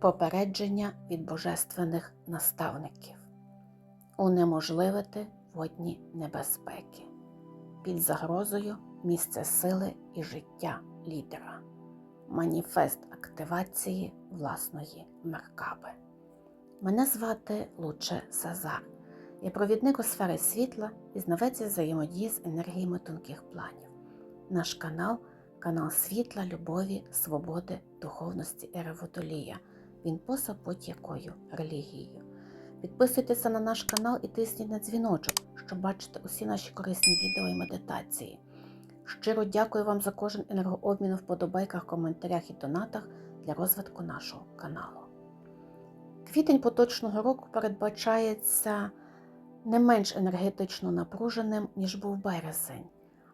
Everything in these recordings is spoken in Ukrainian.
Попередження від божественних наставників. Унеможливити водні небезпеки. Під загрозою місце сили і життя лідера. Маніфест активації власної меркаби. Мене звати Луче Сазар. Я провідник у сфери світла і знавець взаємодії з енергіями тонких планів. Наш канал канал світла, любові, свободи, духовності і реводолія. Він поза будь-якою релігією. Підписуйтеся на наш канал і тисніть на дзвіночок, щоб бачити усі наші корисні відео і медитації. Щиро дякую вам за кожен енергообмін у вподобайках, коментарях і донатах для розвитку нашого каналу. Квітень поточного року передбачається не менш енергетично напруженим, ніж був березень,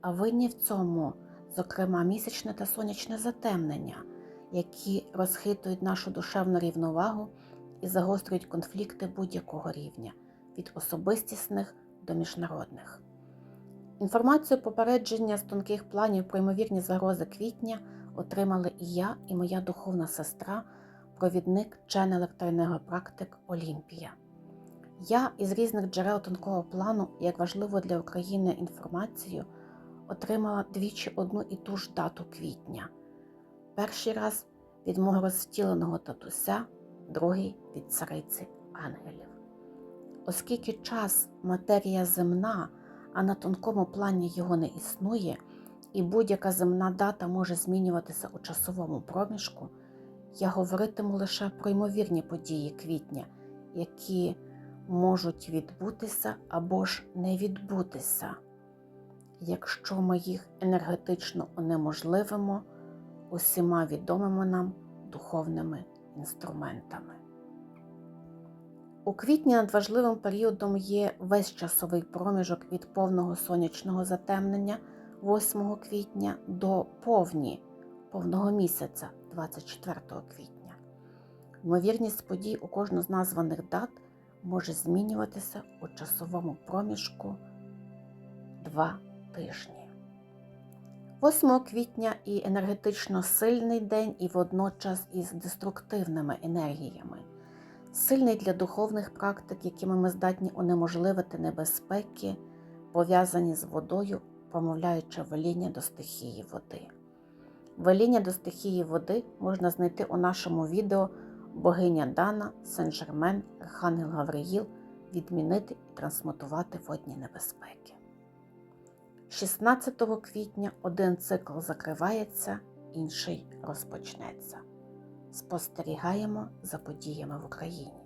а винні в цьому, зокрема, місячне та сонячне затемнення, які розхитують нашу душевну рівновагу і загострюють конфлікти будь-якого рівня від особистісних до міжнародних. Інформацію попередження з тонких планів про ймовірні загрози квітня отримали і я, і моя духовна сестра, провідник ченелер та енергопрактик Олімпія. Я із різних джерел тонкого плану, як важливу для України інформацію, отримала двічі одну і ту ж дату квітня. Перший раз від мого розтіленого татуся, другий від цариці ангелів. Оскільки час матерія земна, а на тонкому плані його не існує, і будь-яка земна дата може змінюватися у часовому проміжку, я говоритиму лише про ймовірні події квітня, які можуть відбутися або ж не відбутися, якщо ми їх енергетично унеможливимо усіма відомими нам духовними інструментами. У квітні надважливим періодом є весь часовий проміжок від повного сонячного затемнення 8 квітня до повні повного місяця 24 квітня. Ймовірність подій у кожну з названих дат може змінюватися у часовому проміжку 2 тижні. 8 квітня і енергетично сильний день, і водночас із деструктивними енергіями. Сильний для духовних практик, якими ми здатні унеможливити небезпеки, пов'язані з водою, промовляючи веління до стихії води. Веління до стихії води можна знайти у нашому відео Богиня Дана, Сен-Жермен, Архангел Гавриїл відмінити і трансмутувати водні небезпеки. 16 квітня один цикл закривається, інший розпочнеться. Спостерігаємо за подіями в Україні.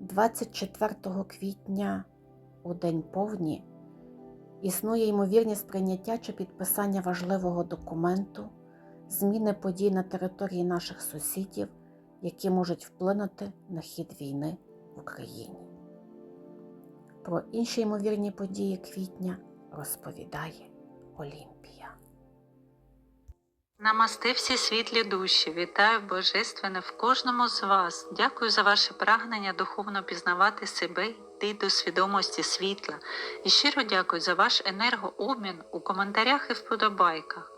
24 квітня у день повні існує ймовірність прийняття чи підписання важливого документу, зміни подій на території наших сусідів, які можуть вплинути на хід війни в Україні. Про інші ймовірні події квітня розповідає Олімпія. Намасти всі світлі душі, вітаю Божественне в кожному з вас. Дякую за ваше прагнення духовно пізнавати себе, йти до свідомості світла. І щиро дякую за ваш енергообмін у коментарях і вподобайках.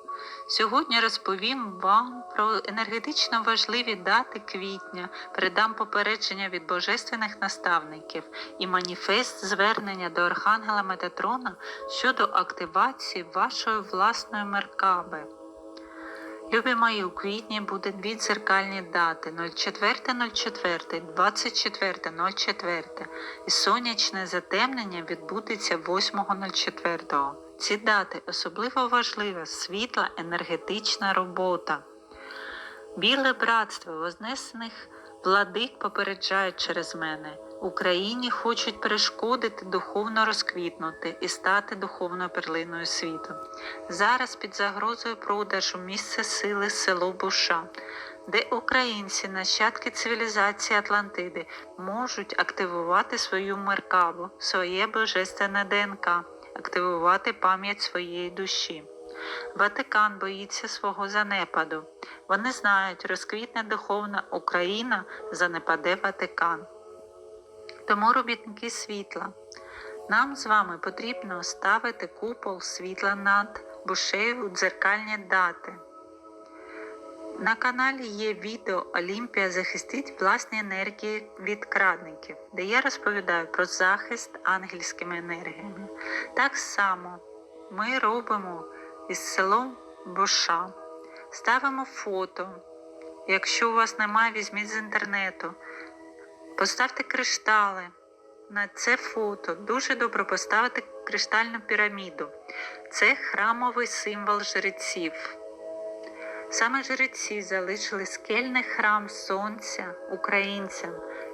Сьогодні розповім вам про енергетично важливі дати квітня, передам попередження від божественних наставників і маніфест звернення до Архангела Метатрона щодо активації вашої власної меркаби. Любі мої, у квітні буде дві дзеркальні дати 04.04, 24.04 і сонячне затемнення відбудеться 8.04. Ці дати особливо важлива світла енергетична робота. Біле братство вознесених владик попереджають через мене. Україні хочуть перешкодити духовно розквітнути і стати духовною перлиною світу. Зараз під загрозою продажу місце сили село Буша, де українці, нащадки цивілізації Атлантиди, можуть активувати свою меркабу, своє божественне ДНК, активувати пам'ять своєї душі. Ватикан боїться свого занепаду. Вони знають, розквітне духовна Україна, занепаде Ватикан. Тому робітники світла. Нам з вами потрібно ставити купол світла над бушею у дзеркальні дати. На каналі є відео Олімпія захистить власні енергії від крадників, де я розповідаю про захист ангельськими енергіями. Так само ми робимо із селом Буша. Ставимо фото. Якщо у вас немає, візьміть з інтернету. Поставте криштали на це фото. Дуже добре поставити криштальну піраміду. Це храмовий символ жреців. Саме жреці залишили скельний храм сонця українцям,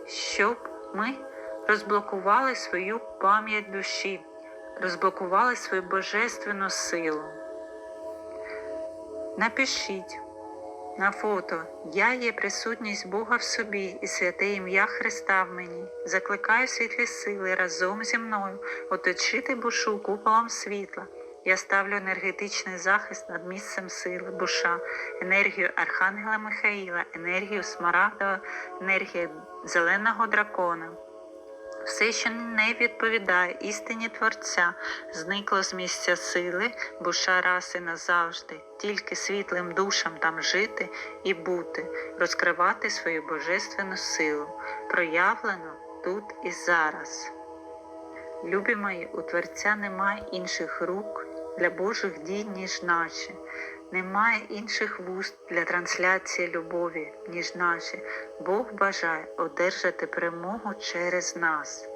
щоб ми розблокували свою пам'ять душі, розблокували свою божественну силу. Напишіть на фото Я є присутність Бога в собі і святе ім'я Христа в мені. Закликаю світлі сили разом зі мною оточити бушу куполом світла. Я ставлю енергетичний захист над місцем сили, буша, енергію Архангела Михаїла, енергію Смарагдова, енергію зеленого дракона. Все, що не відповідає істині Творця, зникло з місця сили, буша раси назавжди, тільки світлим душам там жити і бути, розкривати свою божественну силу, проявлено тут і зараз. Любі мої, у Творця немає інших рук для Божих дій, ніж наші, немає інших вуст для трансляції любові, ніж наші. Бог бажає одержати перемогу через нас.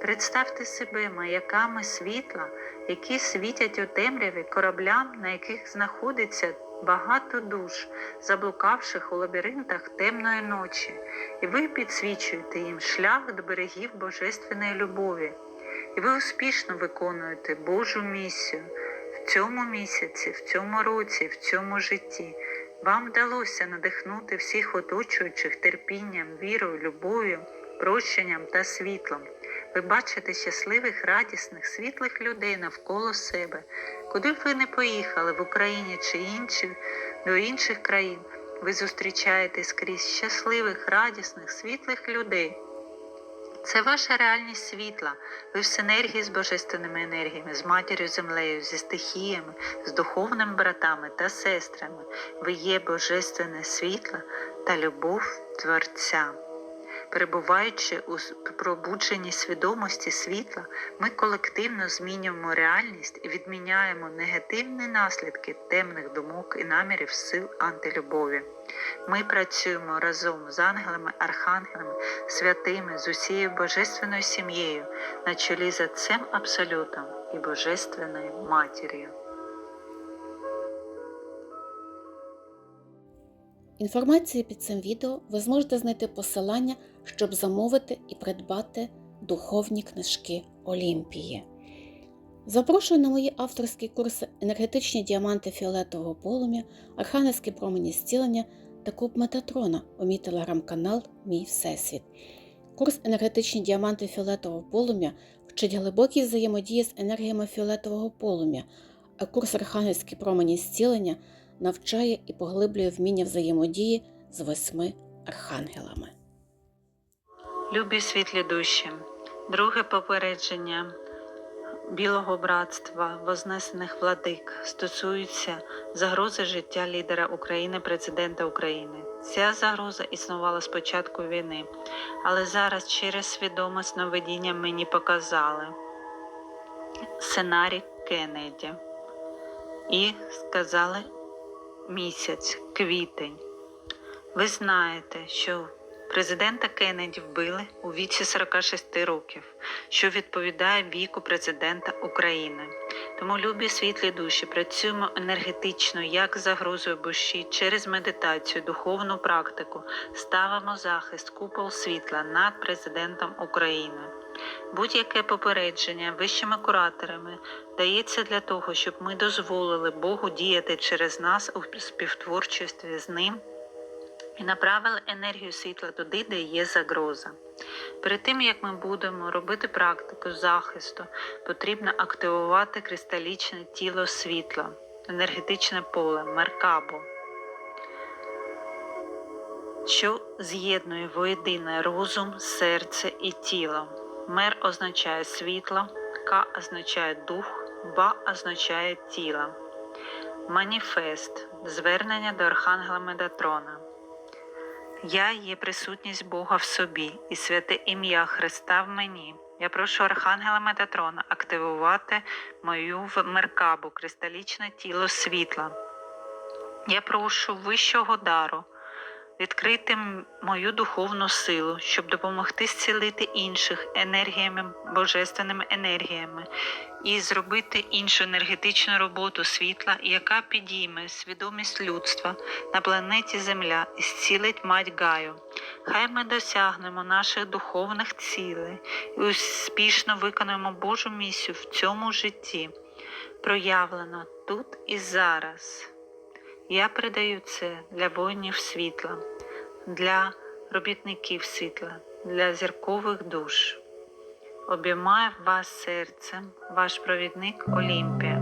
Представте себе маяками світла, які світять у темряві кораблям, на яких знаходиться багато душ, заблукавших у лабіринтах темної ночі, і ви підсвічуєте їм шлях до берегів божественної любові. І ви успішно виконуєте Божу місію в цьому місяці, в цьому році, в цьому житті. Вам вдалося надихнути всіх оточуючих терпінням, вірою, любов'ю, прощенням та світлом. Ви бачите щасливих, радісних, світлих людей навколо себе. Куди б ви не поїхали в Україні чи інші, до інших країн, ви зустрічаєте скрізь щасливих, радісних, світлих людей. Це ваша реальність світла. Ви в синергії з божественними енергіями, з матір'ю землею, зі стихіями, з духовними братами та сестрами. Ви є божественне світло та любов Творця. Перебуваючи у пробудженій свідомості світла, ми колективно змінюємо реальність і відміняємо негативні наслідки темних думок і намірів сил антилюбові. Ми працюємо разом з ангелами, архангелами, святими, з усією божественною сім'єю на чолі з Отцем Абсолютом і Божественною Матір'ю. Інформацію під цим відео ви зможете знайти посилання, щоб замовити і придбати духовні книжки Олімпії. Запрошую на мої авторські курси енергетичні діаманти фіолетового полум'я, архангельські промені зцілення та куб Метатрона у мій телеграм-канал Мій Всесвіт. Курс енергетичні діаманти фіолетового полум'я вчить глибокій взаємодії з енергіями фіолетового полум'я, а курс архангельські промені зцілення навчає і поглиблює вміння взаємодії з восьми архангелами. Любі світлі душі, друге попередження Білого братства вознесених владик стосується загрози життя лідера України, президента України. Ця загроза існувала з початку війни, але зараз через свідоме сновидіння мені показали сценарій Кеннеді і сказали місяць, квітень. Ви знаєте, що президента Кеннеді вбили у віці 46 років, що відповідає віку президента України. Тому, любі світлі душі, працюємо енергетично, як загрозою душі, через медитацію, духовну практику, ставимо захист купол світла над президентом України. Будь-яке попередження вищими кураторами дається для того, щоб ми дозволили Богу діяти через нас у співтворчості з ним і направили енергію світла туди, де є загроза. Перед тим як ми будемо робити практику захисту, потрібно активувати кристалічне тіло світла, енергетичне поле, меркабу, що з'єднує воєдине розум, серце і тіло. Мер означає світло, К означає дух, Ба означає тіло. Маніфест. Звернення до Архангела Медатрона. Я є присутність Бога в собі і святе ім'я Христа в мені. Я прошу Архангела Метатрона активувати мою в- меркабу, кристалічне тіло світла. Я прошу вищого дару відкрити мою духовну силу, щоб допомогти зцілити інших енергіями, божественними енергіями і зробити іншу енергетичну роботу світла, яка підійме свідомість людства на планеті Земля і зцілить мать Гаю. Хай ми досягнемо наших духовних цілей і успішно виконуємо Божу місію в цьому житті, проявлено тут і зараз. Я передаю це для воїнів світла, для робітників світла, для зіркових душ. Обіймаю вас серцем, ваш провідник Олімпія.